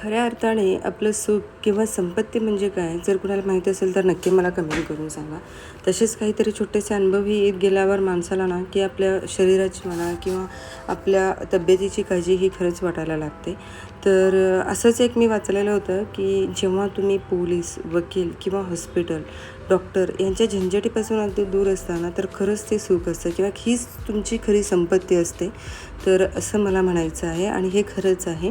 खऱ्या अर्थाने आपलं सुख किंवा संपत्ती म्हणजे काय? जर कुणाला माहीत असेल तर नक्की मला कमेंट करून सांगा. तसेच काहीतरी छोटेसे अनुभवही येत गेल्यावर माणसाला ना की आपल्या शरीराची म्हणा किंवा आपल्या तब्येतीची काळजी ही खरंच वाटायला लागते. तर असंच एक मी वाचलेलं होतं की जेव्हा तुम्ही पोलीस वकील किंवा हॉस्पिटल डॉक्टर यांच्या झंझटीपासून अगदी दूर असताना तर खरंच ते सुख असतं किंवा हीच तुमची खरी संपत्ती असते. तर असं मला म्हणायचं आहे आणि हे खरंच आहे.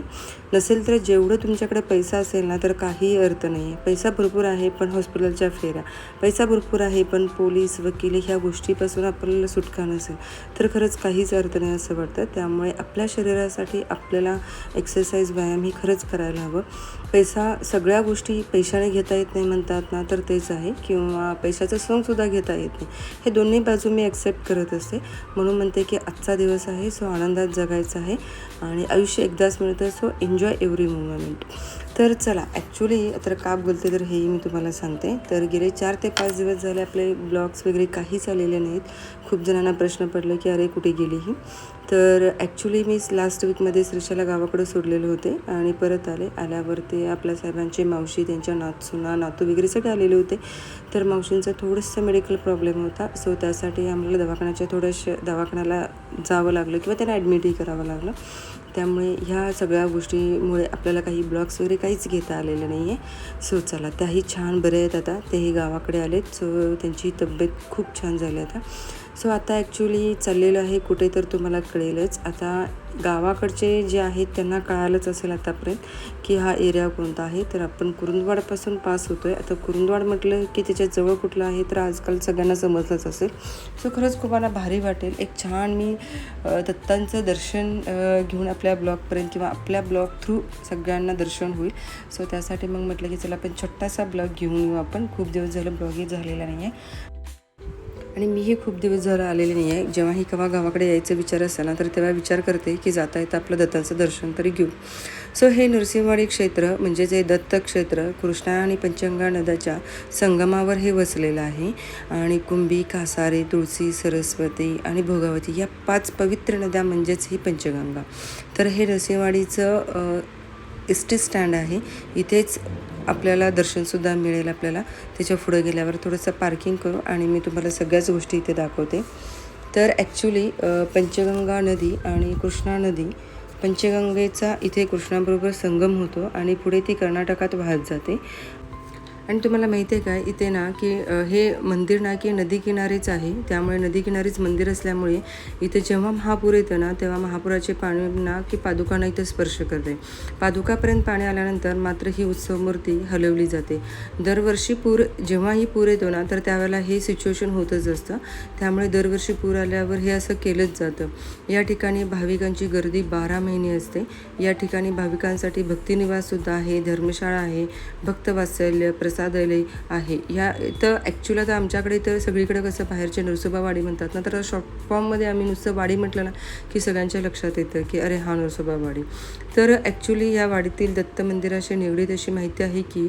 नसेल तर जेवढं तुमच्याकडे पैसा असेल ना तर काही अर्थ नाही आहे पैसा भरपूर आहे पण हॉस्पिटलच्या फेऱ्या. पैसा भरपूर आहे पण पोलीस वकील ह्या गोष्टीपासून आपल्याला सुटका नसेल. तर खरंच काहीच अर्थ नाही असं वाटतं. त्यामुळे आपल्या शरीरासाठी आपल्याला एक्सरसाइज व्यायाम ही खरंच करायला हवं. पैसा सगळ्या गोष्टी पैशाने घेता येत नाही म्हणतात ना तर तेच आहे. किंवा पैशाचं सणसुद्धा घेता येत नाही. हे दोन्ही बाजू मी ॲक्सेप्ट करत असते. म्हणून म्हणते की आजचा दिवस आहे सो आनंदात जगायचा आहे. आणि आयुष्य एकदाच मिळतं सो एन्जॉय एव्हरी मुमेंट तर चला ॲक्च्युली तर का बोलते तर हेही मी तुम्हाला सांगते. तर गेले चार ते पाच दिवस झाले आपले ब्लॉग्स वगैरे काहीच आलेले नाहीत. खूप जणांना प्रश्न पडले की अरे कुठे गेली ही? तर ॲक्च्युली मी लास्ट वीकमध्ये श्रीशाला गावाकडे सोडलेले होते आणि परत आले. आल्यावर ते आपल्या साहेबांचे मावशी त्यांच्या नातसुना नातू वगैरे सगळे आलेले होते. तर मावशींचा थोडंसं मेडिकल प्रॉब्लेम होता. सो त्यासाठी आम्हाला दवाखान्याच्या थोड्याशा दवाखान्याला जावं लागलं किंवा त्यांना ॲडमिटही करावं लागलं. त्यामुळे ह्या सगळ्या गोष्टीमुळे आपल्याला काही ब्लॉग्स वगैरे काहीच घेता आलेलं नाही आहे सो चला त्याही छान बरे आहेत आता. तेही गावाकडे आलेत. सो त्यांची तब्येत खूप छान झाली आता. सो आता ॲक्च्युली चाललेलं आहे कुठे तर तुम्हाला कळेलच. आता गावाकडचे जे आहेत त्यांना कळालंच असेल आतापर्यंत की हा एरिया कोणता आहे. तर आपण कुरुंदवाडपासून पास होतो आहे आता कुरुंदवाड म्हटलं की त्याच्याजवळ कुठलं आहे तर आजकाल सगळ्यांना समजलंच असेल. सो खरंच खूप मला भारी वाटेल. एक छान मी दत्तांचं दर्शन घेऊन आपल्या ब्लॉगपर्यंत किंवा आपल्या ब्लॉग थ्रू सगळ्यांना दर्शन होईल. सो त्यासाठी मग म्हटलं की चला आपण छोटासा ब्लॉग घेऊन येऊ आपण. खूप दिवस झालं ब्लॉगही झालेला नाही आहे आणि मीही खूप दिवस झालं आलेले नाही आहे जेव्हाही केव्हा गावाकडे यायचा विचार असेल ना तर तेव्हा विचार करते की जाता येतं आपलं दत्ताचं दर्शन तरी घेऊ. सो हे नरसिंहवाडी क्षेत्र म्हणजे जे दत्त क्षेत्र कृष्णा आणि पंचगंगा नद्याच्या संगमावर हे वसलेलं आहे. आणि कुंभी कासारे तुळशी सरस्वती आणि भोगावती या पाच पवित्र नद्या म्हणजेच ही पंचगंगा. तर हे नरसिंहवाडीचं एस टी स्टँड आहे. इथेच आपल्याला दर्शनसुद्धा मिळेल आपल्याला. त्याच्या पुढे गेल्यावर थोडंसं पार्किंग करू आणि मी तुम्हाला सगळ्याच गोष्टी इथे दाखवते. तर ॲक्च्युली पंचगंगा नदी आणि कृष्णा नदी पंचगंगेचा इथे कृष्णाबरोबर संगम होतो आणि पुढे ती कर्नाटकात वाहत जाते. आणि तुम्हाला माहिती आहे काय इथे ना की हे मंदिर ना की नदीकिनारीच आहे. त्यामुळे नदीकिनारीच मंदिर असल्यामुळे इथे जेव्हा महापूर येतं ना तेव्हा महापुराचे पाणी ना की पादुकांना इथे स्पर्श करते. पादुकापर्यंत पाणी आल्यानंतर मात्र ही उत्सव मूर्ती हलवली जाते. दरवर्षी पूर जेव्हाही पूर येतो ना तर त्यावेळेला हे सिच्युएशन होतच असतं. त्यामुळे दरवर्षी पूर आल्यावर हे असं केलंच जातं. या ठिकाणी भाविकांची गर्दी बारा महिने असते. या ठिकाणी भाविकांसाठी भक्तिनिवाससुद्धा आहे धर्मशाळा आहे भक्तवात्सल्य प्रसादालय आहे. ह्या तर ॲक्च्युली आता आमच्याकडे तर सगळीकडे कसं बाहेरचे नरसोबावाडी म्हणतात ना तर शॉर्ट फॉर्ममध्ये आम्ही नुसतं वाडी म्हटलं ना की सगळ्यांच्या लक्षात येतं की अरे हा नरसोबावाडी तर ॲक्च्युली या वाडीतील दत्त मंदिराशी निगडीत अशी माहिती आहे की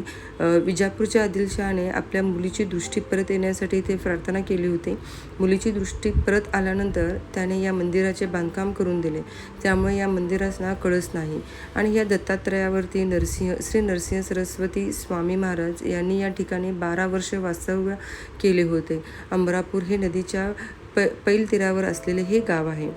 विजापूरच्या आदिलशहाने आपल्या मुलीची दृष्टी परत येण्यासाठी इथे प्रार्थना केली होती. मुलीची दृष्टी परत आल्यानंतर त्याने या मंदिराचे बांधकाम करून दिले. त्यामुळे या मंदिरास ना कळस नाही. आणि या दत्तात्रयावरती नरसिंह श्री नरसिंह सरस्वती स्वामी महाराज या यांनी या ठिकाणी बारा वर्षे वास्तव्य केले होते. अमरापूर हे नदीच्या प पैल तीरावर असलेले हे गाव आहे.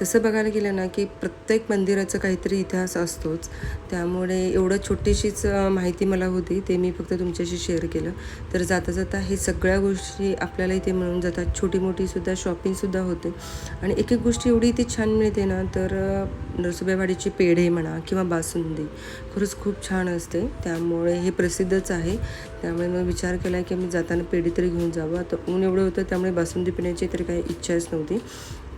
तसं बघायला गेलं ना की प्रत्येक मंदिराचं काहीतरी इतिहास असतोच. त्यामुळे एवढं छोटीशीच माहिती मला होती ते मी फक्त तुमच्याशी शेअर केलं. तर जाता जाता हे सगळ्या गोष्टी आपल्याला इथे मिळून जातात. छोटी मोठीसुद्धा शॉपिंगसुद्धा होते. आणि एक एक गोष्टी एवढी इथे छान मिळते ना तर अ, पेढे म्हणा किंवा बासुंदी खरंच खूप छान असते. त्यामुळे हे प्रसिद्धच आहे. त्यामुळे मग विचार केला की मी जाताना पेढी तरी घेऊन जावं. आता ऊन एवढं होतं त्यामुळे बासुंदी पिण्याची तरी काही इच्छाच नव्हती.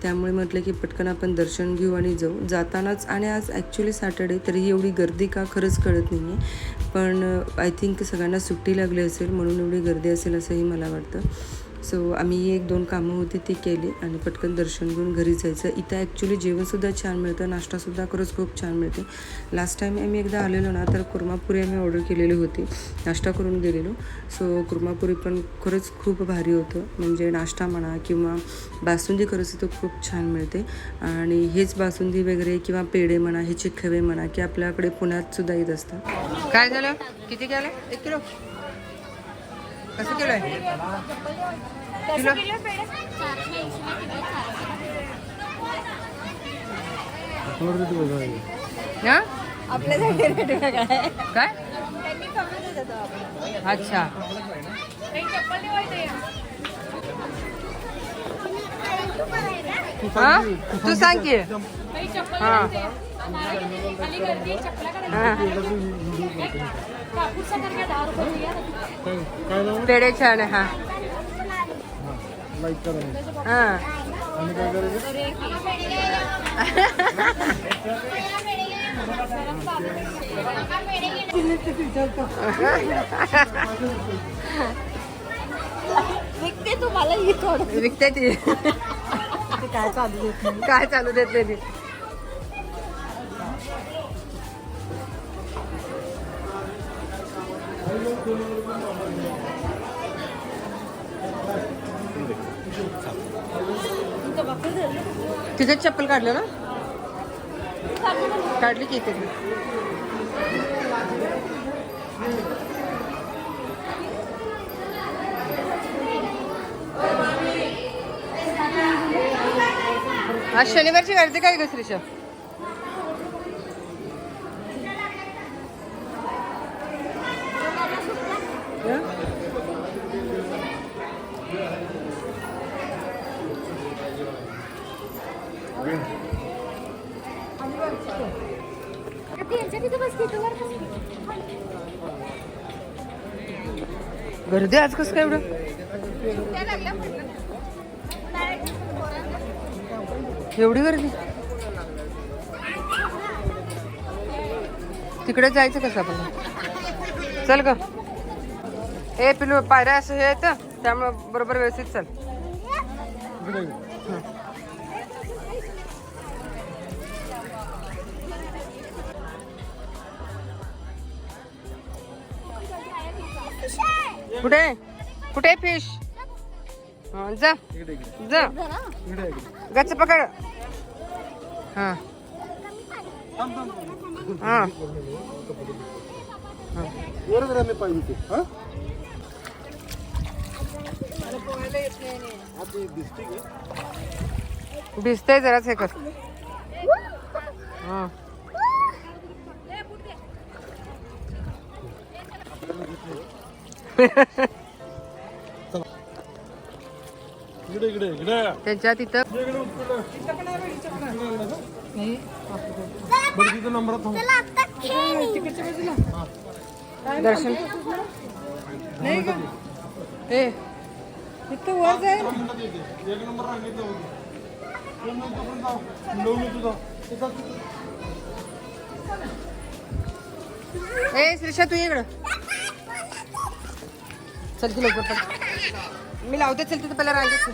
त्यामुळे म्हटलं की पटकन आपण दर्शन घेऊ आणि जाऊ. जातानाच आणि आज ॲक्च्युली सॅटर्डे तरी एवढी गर्दी का खरंच कळत नाही आहे पण uh, आय थिंक सगळ्यांना सुट्टी लागली असेल म्हणून एवढी गर्दी असेल असंही मला वाटतं. सो आम्ही एक दोन कामं होती ती केली आणि पटकन दर्शन घेऊन घरी जायचं. इथं ॲक्च्युली जेवणसुद्धा छान मिळतं नाश्तासुद्धा खरंच खूप छान मिळते. लास्ट टाईम आम्ही एकदा आलेलो ना तर कुर्मापुरी आम्ही ऑर्डर केलेली होती. नाश्ता करून गेलेलो. सो कुर्मापुरी पण खरंच खूप भारी होतं. म्हणजे नाश्ता म्हणा किंवा बासुंदी खरंच इथं खूप छान मिळते. आणि हेच बासुंदी वगैरे किंवा पेढे म्हणा हे चिखवे म्हणा की आपल्याकडे पुण्यात सुद्धा येत असतात. काय झालं? किती केलं? एक किलो. कसं किलो आहे किलो ना आपल्यासाठी रेट वेगळा आहे. काय? त्यांनी कमी देतो आपण. अच्छा. हा? तू सांग की. हा. हा. पेढे छान आहे हा. हा. विकते तुम्हाला ही थोडं. विकते ती. ते काय चालू देत नाही. काय चालू देत नाही ती. तिथे चप्पल काढलं ना? काढली की इथे. आज शनिवारची गर्दी काय ग गर्दी आज कसं काय एवढं एवढी गर्दी? तिकडे जायचं कसं आपण? चल ग. हे पिलू पायऱ्या असं हे येतं त्यामुळं बरोबर व्यवस्थित चल. कुठे? कुठे फिश? जा. जा. गच्च पकड. हा. हा. दिसतंय जराच हे कर. हा इकडे इकडे इकडे त्यांच्या तिथं बरं तिथं दर्शन ए इथं वर जाईल एक नंबर ए श्रीषा तू इकडं. चल की लवकर मी लावते चल तिथं पहिला रांगेत.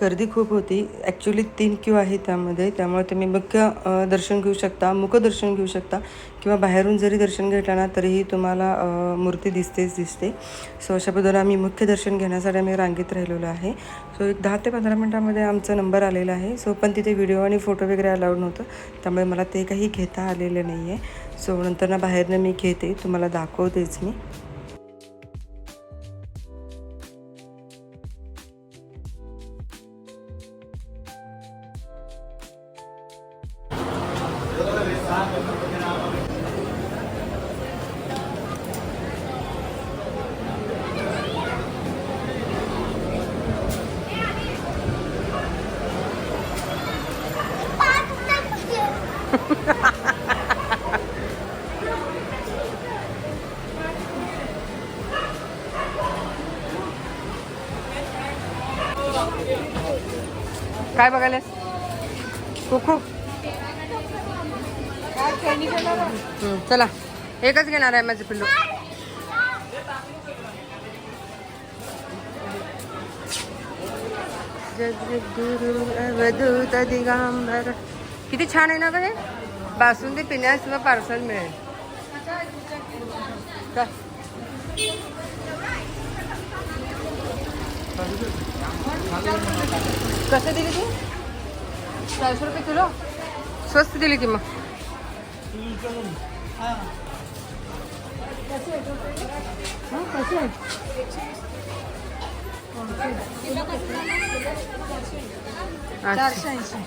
गर्दी खूप होती. ॲक्च्युली तीन क्यू आहे त्यामध्ये. त्यामुळे तुम्ही मुख्य दर्शन घेऊ शकता मुखदर्शन घेऊ शकता. किंवा बाहेरून जरी दर्शन घेतलं ना तरीही तुम्हाला मूर्ती दिसतेच दिसते. सो अशा पद्धतीने आम्ही मुख्य दर्शन घेण्यासाठी आम्ही रांगेत राहिलेलो आहे. सो एक दहा ते पंधरा मिनटामध्ये आमचा नंबर आलेला आहे. सो पण तिथे व्हिडिओ आणि फोटो वगैरे अलाउड नव्हतं. त्यामुळे मला ते काही घेता आलेलं नाही आहे सो नंतर ना बाहेरनं मी घेते. तुम्हाला दाखवतेच मी. काय बघायलास कुकू चला एकच घेणार आहे माझं पिल्लू. जगद्गुरु अवधूत दिगांबर किती छान आहे ना गं हे? बासुंदी पिण्यास व पार्सल मिळेल. का- कसं दिली ती? चारशे रुपये किलो? स्वस्त दिली की मग. हा, कशी आहे? अच्छा चारशे ऐंशी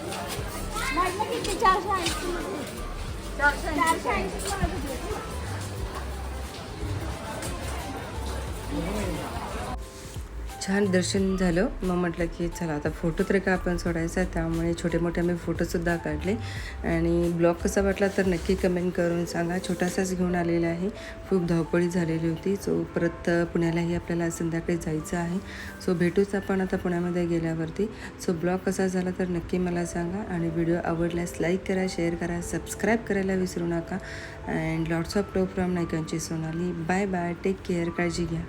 चारशे ऐंशी छान दर्शन झालं. मग म्हटलं की चला आता फोटो तरी का आपण सोडायचा? त्यामुळे छोटे मोठे आम्ही फोटोसुद्धा काढले. आणि ब्लॉग कसा वाटला तर नक्की कमेंट करून सांगा. छोटासाच घेऊन आलेला आहे. खूप धावपळी झालेली होती. सो परत पुण्यालाही आपल्याला संध्याकाळी जायचं आहे. सो भेटूच आपण आता पुण्यामध्ये गेल्यावरती. सो ब्लॉग कसा झाला तर नक्की मला सांगा. आणि व्हिडिओ आवडल्यास लाईक करा शेअर करा सबस्क्राईब करायला विसरू नका. And lots of love from नायकांची Sonali. Bye bye. Take care. काळजी घ्या.